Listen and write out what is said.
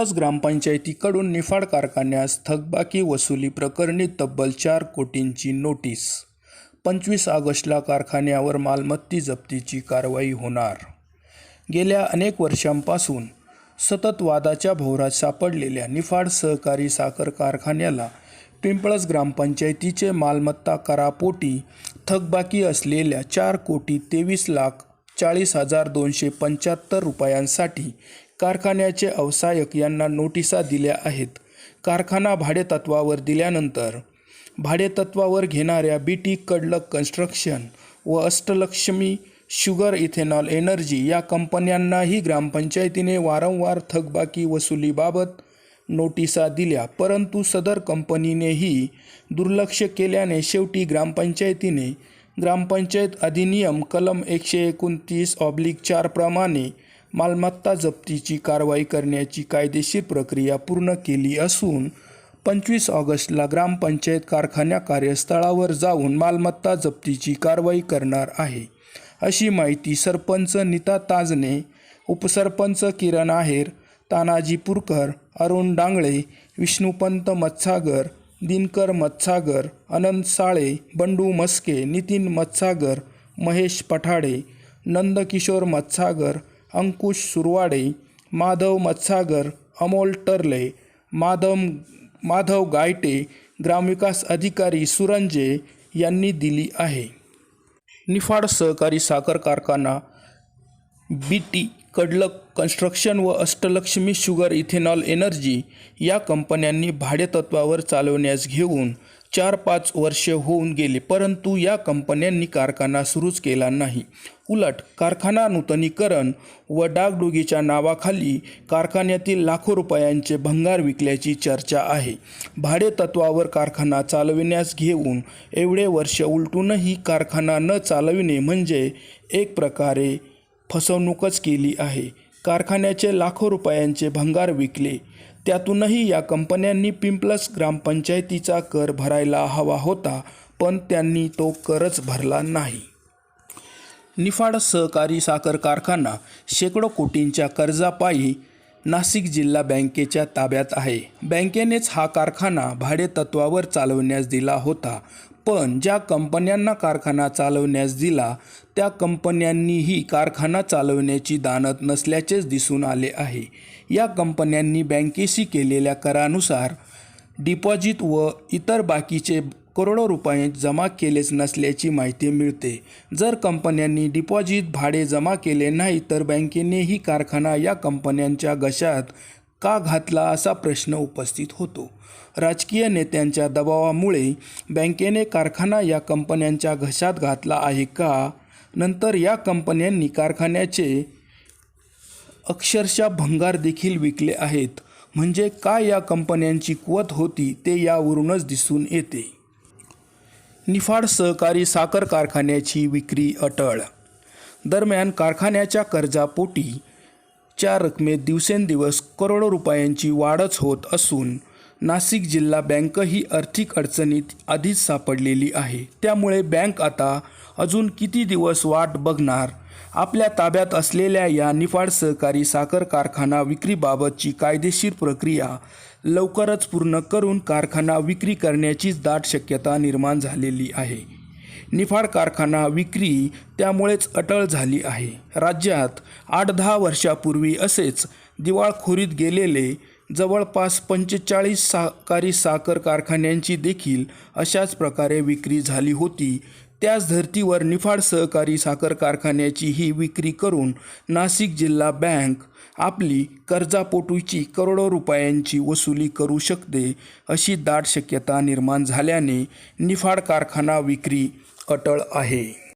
पिंपळस ग्रामपंचायतीकडून निफाड कारखान्यास थकबाकी वसुली प्रकरणी तब्बल चार कोटींची नोटीस. पंचवीस ऑगस्टला कारखान्यावर मालमत्ती जप्तीची कारवाई होणार. गेल्या अनेक वर्षांपासून सतत वादाच्या भोवरात सापडलेल्या निफाड सहकारी साखर कारखान्याला पिंपळस ग्रामपंचायतीचे मालमत्ता करापोटी थकबाकी असलेल्या चार कोटी तेवीस लाख चाळीस हजार दोनशे पंच्याहत्तर रुपयांसाठी कारखान्याचे अवसायक यांना नोटिसा दिल्या आहेत. कारखाना भाडेतत्वावर दिल्यानंतर भाडेतत्वावर घेणाऱ्या बी टी कडलक कन्स्ट्रक्शन व अष्टलक्ष्मी शुगर इथेनॉल एनर्जी या कंपन्यांनाही ग्रामपंचायतीने वारंवार थकबाकी वसुलीबाबत नोटिसा दिल्या. परंतु सदर कंपनीनेही दुर्लक्ष केल्याने शेवटी ग्रामपंचायतीने ग्रामपंचायत अधिनियम कलम एकशे एकोणतीस ऑब्लिक चारप्रमाणे मालमत्ता जप्तीची कारवाई करण्याची कायदेशीर प्रक्रिया पूर्ण केली असून पंचवीस ऑगस्टला ग्रामपंचायत कारखान्या कार्यस्थळावर जाऊन मालमत्ता जप्तीची कारवाई करणार आहे. अशी माहिती सरपंच नीता ताजने उपसरपंच किरण आहेर तानाजी पुरकर अरुण डांगळे विष्णुपंत मत्सागर दिनकर मत्सागर अनंत साळे बंडू मस्के नितीन मत्सागर महेश पठाडे नंदकिशोर मत्सागर अंकुश सुरवाडे माधव मत्सागर अमोल टर्ले माधव माधव गायटे ग्रामविकास अधिकारी सुरंजे यांनी दिली आहे. निफाड सहकारी साखर कारखाना बी टी कडलक कन्स्ट्रक्शन व अष्टलक्ष्मी शुगर इथेनॉल एनर्जी या कंपन्यांनी भाडेतत्वावर चालवण्यास घेऊन चार पाच वर्षे होऊन गेले परंतु या कंपन्यांनी कारखाना सुरूच केला नाही. उलट कारखाना नूतनीकरण व डागडुगीच्या नावाखाली कारखान्यातील लाखो रुपयांचे भंगार विकल्याची चर्चा आहे. भाडेतत्वावर कारखाना चालविण्यास घेऊन एवढे वर्ष उलटूनही कारखाना न चालविणे म्हणजे एक प्रकारे फसवणूकच केली आहे. कारखान्याचे लाखो रुपयांचे भंगार विकले त्यातूनही या कंपन्यांनी पिंपलस ग्रामपंचायतीचा कर भरायला हवा होता पण त्यांनी तो करच भरला नाही. निफाड सहकारी साखर कारखाना शेकडो कोटींच्या कर्जापायी नाशिक जिल्हा बँकेच्या ताब्यात आहे. बँकेनेच हा कारखाना भाडेतत्वावर चालवण्यास दिला होता पण ज्या कंपन्यांना कारखाना चालवण्यास दिला त्या कंपन्यांनीही कारखाना चालवण्याची दानत नसल्याचेच दिसून आले आहे. या कंपन्यांनी बँकेशी केलेल्या करानुसार डिपॉझिट व इतर बाकीचे करोडो रुपये जमा केलेच नसल्याची माहिती मिळते. जर कंपन्यांनी डिपॉझिट भाडे जमा केले नाही तर बँकेनेही कारखाना या कंपन्यांच्या घशात का घातला असा प्रश्न उपस्थित होतो. राजकीय नेत्यांच्या दबावामुळे बँकेने कारखाना या कंपन्यांच्या घशात घातला आहे का? नंतर या कंपन्यांनी कारखान्याचे अक्षरशः भंगार देखील विकले आहेत. म्हणजे काय या कंपन्यांची कुवत होती ते यावरूनच दिसून येते. निफाड सहकारी साखर कारखान्याची विक्री अटळ. दरम्यान कारखान्याच्या कर्जापोटी च्या रकमेत दिवसेंदिवस करोडो रुपयांची वाढच होत असून नाशिक जिल्हा बँक ही आर्थिक अडचणीत आधीच सापडलेली आहे. त्यामुळे बँक आता अजून किती दिवस वाट बघणार? आपल्या ताब्यात असलेल्या या निफाड सहकारी साखर कारखाना विक्रीबाबतची कायदेशीर प्रक्रिया लवकरच पूर्ण करून कारखाना विक्री करण्याचीच दाट शक्यता निर्माण झालेली आहे. निफाड कारखाना विक्री त्यामुळेच अटळ झाली आहे. राज्यात आठ दहा वर्षापूर्वी असेच दिवाळखोरीत गेलेले जवळपास पंचेचाळीस सहकारी साखर कारखान्यांची देखील अशाच प्रकारे विक्री झाली होती. त्याच धर्तीवर निफाड सहकारी साखर कारखान्याची ही विक्री करून नाशिक जिल्हा बँक आपली कर्जापोटूची करोडो रुपयांची वसुली करू शकते अशी दाट शक्यता निर्माण झाल्याने निफाड कारखाना विक्री अटळ आहे.